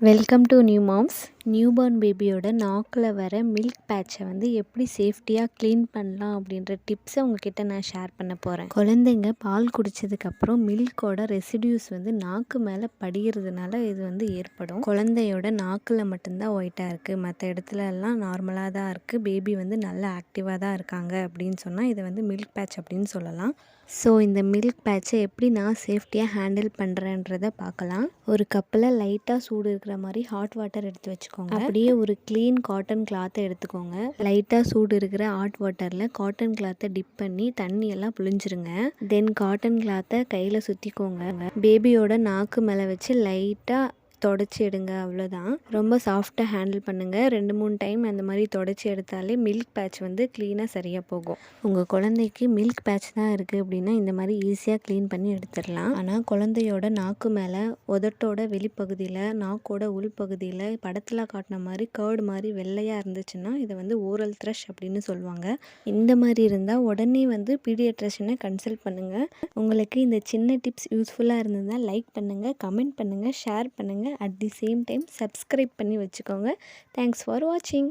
Welcome to New Moms. Newborn பேபியோட நாக்கில் வர மில்க் பேட்சை வந்து எப்படி சேஃப்டியாக க்ளீன் பண்ணலாம் அப்படின்ற டிப்ஸை உங்ககிட்ட நான் ஷேர் பண்ண போகிறேன் குழந்தைங்க பால் குடித்ததுக்கப்புறம் மில்கோட ரெசிடியூஸ் வந்து நாக்கு மேலே படிகிறதுனால இது வந்து ஏற்படும். குழந்தையோட நாக்கில் மட்டும்தான் ஒயிட்டாக இருக்குது மற்ற இடத்துல எல்லாம் நார்மலாக தான் இருக்குது பேபி வந்து நல்லா ஆக்டிவாக தான் இருக்காங்க அப்படின்னு சொன்னால் இதை வந்து மில்க் பேட்ச் அப்படின்னு சொல்லலாம். ஸோ இந்த மில்க் பேட்சை எப்படி நான் சேஃப்டியாக ஹேண்டில் பண்ணுறேன்றதை பார்க்கலாம். ஒரு கப்பில் லைட்டாக சூடு இருக்கிற மாதிரி ஹாட் வாட்டர் எடுத்து வச்சுக்கோங்க. அப்படியே ஒரு க்ளீன் காட்டன் கிளாத்தை எடுத்துக்கோங்க. லைட்டாக சூடு இருக்கிற ஹாட் வாட்டரில் காட்டன் கிளாத்தை டிப் பண்ணி தண்ணியெல்லாம் புழிஞ்சிருங்க. தென் காட்டன் கிளாத்தை கையில் சுற்றிக்கோங்க பேபியோட நாக்கு மேலே வச்சு லைட்டாக தொடச்சி எடுங்க அவ்வளோதான். ரொம்ப சாஃப்டாக ஹேண்டில் பண்ணுங்கள் ரெண்டு மூணு டைம் அந்த மாதிரி தொடச்சி எடுத்தாலே மில்க் பேட்ச் வந்து க்ளீனாக சரியாக போகும். உங்கள் குழந்தைக்கு மில்க் பேட்ச் தான் இருக்குது அப்படின்னா இந்த மாதிரி ஈஸியாக க்ளீன் பண்ணி எடுத்துடலாம். ஆனால் குழந்தையோட நாக்கு மேலே உதட்டோட வெளிப்பகுதியில் நாக்கோட உள்பகுதியில் படத்தில் காட்டின மாதிரி கேர்டு மாதிரி வெள்ளையாக இருந்துச்சுன்னா இதை வந்து ஓரல் த்ரஷ் அப்படின்னு சொல்லுவாங்க. இந்த மாதிரி இருந்தால் உடனே வந்து பீடியட்ரிஷனை கன்சல்ட் பண்ணுங்கள் உங்களுக்கு இந்த சின்ன டிப்ஸ் யூஸ்ஃபுல்லாக இருந்ததுன்னா லைக் பண்ணுங்கள் கமெண்ட் பண்ணுங்கள் ஷேர் பண்ணுங்கள் பண்ணுங்கள் at the same time subscribe பண்ணி வச்சுக்கோங்க. தேங்க்ஸ் ஃபார் வாட்சிங்